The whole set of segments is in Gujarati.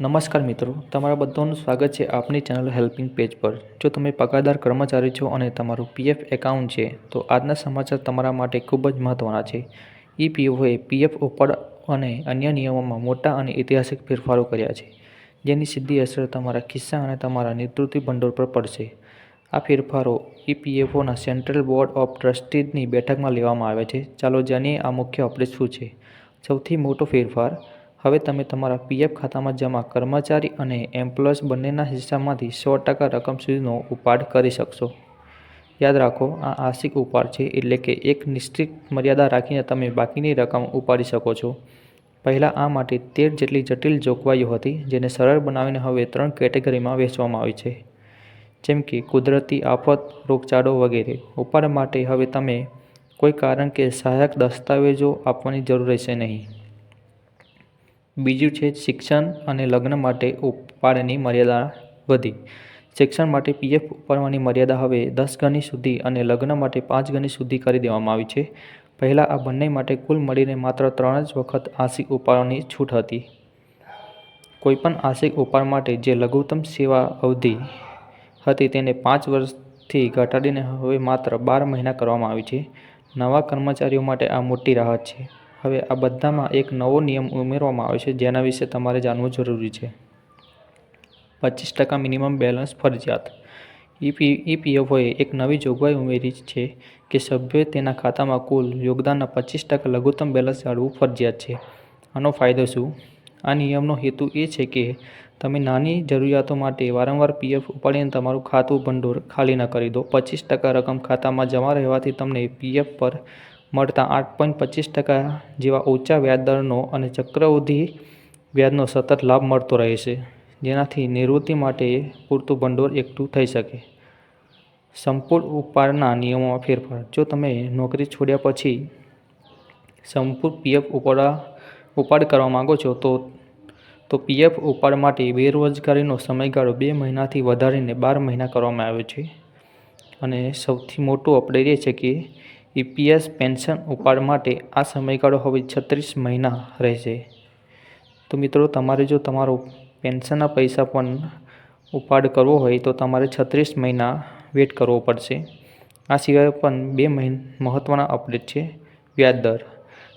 નમસ્કાર મિત્રો, તમારા બધાનું સ્વાગત છે આપની ચેનલ હેલ્પિંગ પેજ પર. જો તમે પગારદાર કર્મચારી છો અને તમારું પીએફ એકાઉન્ટ છે, તો આજના સમાચાર તમારા માટે ખૂબ જ મહત્ત્વના છે. ઈપીએફઓએ પીએફ ઉપાડ અને અન્ય નિયમોમાં મોટા અને ઐતિહાસિક ફેરફારો કર્યા છે, જેની સીધી અસર તમારા ખિસ્સા અને તમારા નિવૃત્તિ ભંડોળ પર પડશે. આ ફેરફારો ઈપીએફઓના સેન્ટ્રલ બોર્ડ ઓફ ટ્રસ્ટીઝની બેઠકમાં લેવામાં આવે છે. ચાલો જાણીએ આ મુખ્ય અપડેટ શું છે. સૌથી મોટો ફેરફાર હવે તમે તમારા પીએફ ખાતામાં જમા કર્મચારી અને એમ્પ્લોયર્સ બંનેના હિસ્સામાંથી સો ટકા રકમ સુધીનો ઉપાડ કરી શકશો. યાદ રાખો, આ આંશિક ઉપાડ છે એટલે કે એક નિશ્ચિત મર્યાદા રાખીને તમે બાકીની રકમ ઉપાડી શકો છો. પહેલાં આ માટે તેર જેટલી જટિલ જોગવાઈઓ હતી, જેને સરળ બનાવીને હવે ત્રણ કેટેગરીમાં વહેંચવામાં આવી છે. જેમ કે કુદરતી આફત, રોગચાળો વગેરે. ઉપાડ માટે હવે તમે કોઈ કારણ કે સહાયક દસ્તાવેજો આપવાની જરૂર રહેશે નહીં. બીજું છે શિક્ષણ અને લગ્ન માટે ઉપાડની મર્યાદા વધી. શિક્ષણ માટે પીએફ ઉપાડવાની મર્યાદા હવે દસ ગણી સુધી અને લગ્ન માટે પાંચ ગણી સુધી કરી દેવામાં આવી છે. પહેલાં આ બંને માટે કુલ મળીને માત્ર ત્રણ જ વખત આંશિક ઉપાડવાની છૂટ હતી. કોઈપણ આંશિક ઉપાડ માટે જે લઘુત્તમ સેવા અવધિ હતી તેને પાંચ વર્ષથી ઘટાડીને હવે માત્ર બાર મહિના કરવામાં આવી છે. નવા કર્મચારીઓ માટે આ મોટી રાહત છે. હવે આ બધામાં એક નવો નિયમ ઉમેરવામાં આવ્યો છે, જેના વિશે તમારે જાણવું જરૂરી છે. પચીસ ટકા મિનિમમ બેલેન્સ ફરજિયાત. ઈપી ઈપીએફઓએ એક નવી જોગવાઈ ઉમેરી છે કે સભ્યોએ તેના ખાતામાં કુલ યોગદાનના પચીસ ટકા લઘુત્તમ બેલેન્સ જાળવવું ફરજિયાત છે. આનો ફાયદો શું? આ નિયમનો હેતુ એ છે કે તમે નાની જરૂરિયાતો માટે વારંવાર પીએફ ઉપાડીને તમારું ખાતું ભંડોળ ખાલી ન કરી દો. પચીસ ટકા રકમ ખાતામાં જમા રહેવાથી તમને પીએફ પર મળતા આઠ પોઈન્ટ પચીસ ટકા જેવા ઊંચા વ્યાજદરનો અને ચક્રવૃદ્ધિ વ્યાજનો સતત લાભ મળતો રહે છે. જેનાથી નિવૃત્તિ માટે પૂરતું ભંડોળ એકઠું થઈ શકે. સંપૂર્ણ ઉપાડના નિયમોમાં ફેરફાર. જો તમે નોકરી છોડ્યા પછી સંપૂર્ણ પીએફ ઉપાડા, ઉપાડ કરવા માગો છો, તો તો પીએફ ઉપાડ માટે બેરોજગારીનો સમયગાળો બે મહિનાથી વધારીને બાર મહિના કરવામાં આવ્યો છે. અને સૌથી મોટું અપડેટ એ છે કે ઈપીએસ પેન્શન ઉપાડ માટે આ સમયગાળો હવે છત્રીસ મહિના રહેશે. તો મિત્રો, તમારે જો તમારો પેન્શનના પૈસા પણ ઉપાડ કરવો હોય, તો તમારે છત્રીસ મહિના વેટ કરવો પડશે. આ સિવાય પણ બે મહિન મહત્ત્વના અપડેટ છે. વ્યાજદર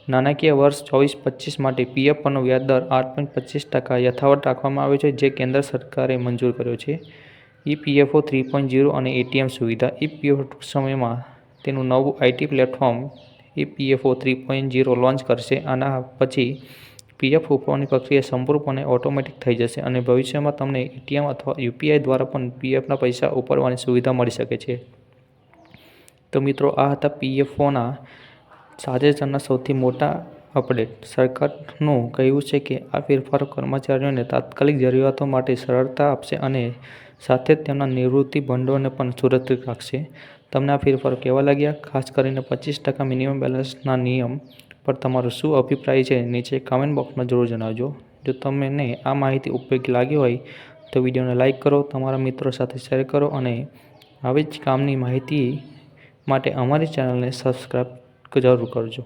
નાણાકીય વર્ષ ચોવીસ પચીસ માટે પીએફ પરનો વ્યાજદર આઠ પોઈન્ટ પચીસ ટકા યથાવત રાખવામાં આવ્યો છે, જે કેન્દ્ર સરકારે મંજૂર કર્યો છે. ઈપીએફઓ થ્રી પોઈન્ટ ઝીરો અને એટીએમ સુવિધા. ઈપીએફઓ ટૂંક સમયમાં તેનું નવું IT platform EPFO three point zero launch કરશે આના પછી પીએફ ઉપાડવાની પ્રક્રિયા સંપૂર્ણપણે ઓટોમેટિક થઈ જશે અને ભવિષ્યમાં તમને એટીએમ અથવા યુપીઆઈ દ્વારા પણ પીએફના પૈસા ઉપાડવાની સુવિધા મળી શકે છે. તો મિત્રો, આ હતા પીએફઓના તાજેતરના સૌથી મોટા અપડેટ. સરકારનું કહેવું છે કે આ ફેરફારો કર્મચારીઓને તાત્કાલિક જરૂરિયાતો માટે સરળતા આપશે અને સાથે જ તેમના નિવૃત્તિ ભંડોળને પણ સુરક્ષિત રાખશે. તમને આ ફેરફારો કેવા લાગ્યા? ખાસ કરીને પચીસ ટકા મિનિમમ બેલેન્સના નિયમ પર તમારો શું અભિપ્રાય છે? નીચે કમેન્ટ બોક્સમાં જરૂર જણાવજો. જો તમને આ માહિતી ઉપયોગી લાગી હોય તો વિડીયોને લાઇક કરો, તમારા મિત્રો સાથે શેર કરો અને આવી જ કામની માહિતી માટે અમારી ચેનલને સબસ્ક્રાઈબ જરૂર કરજો.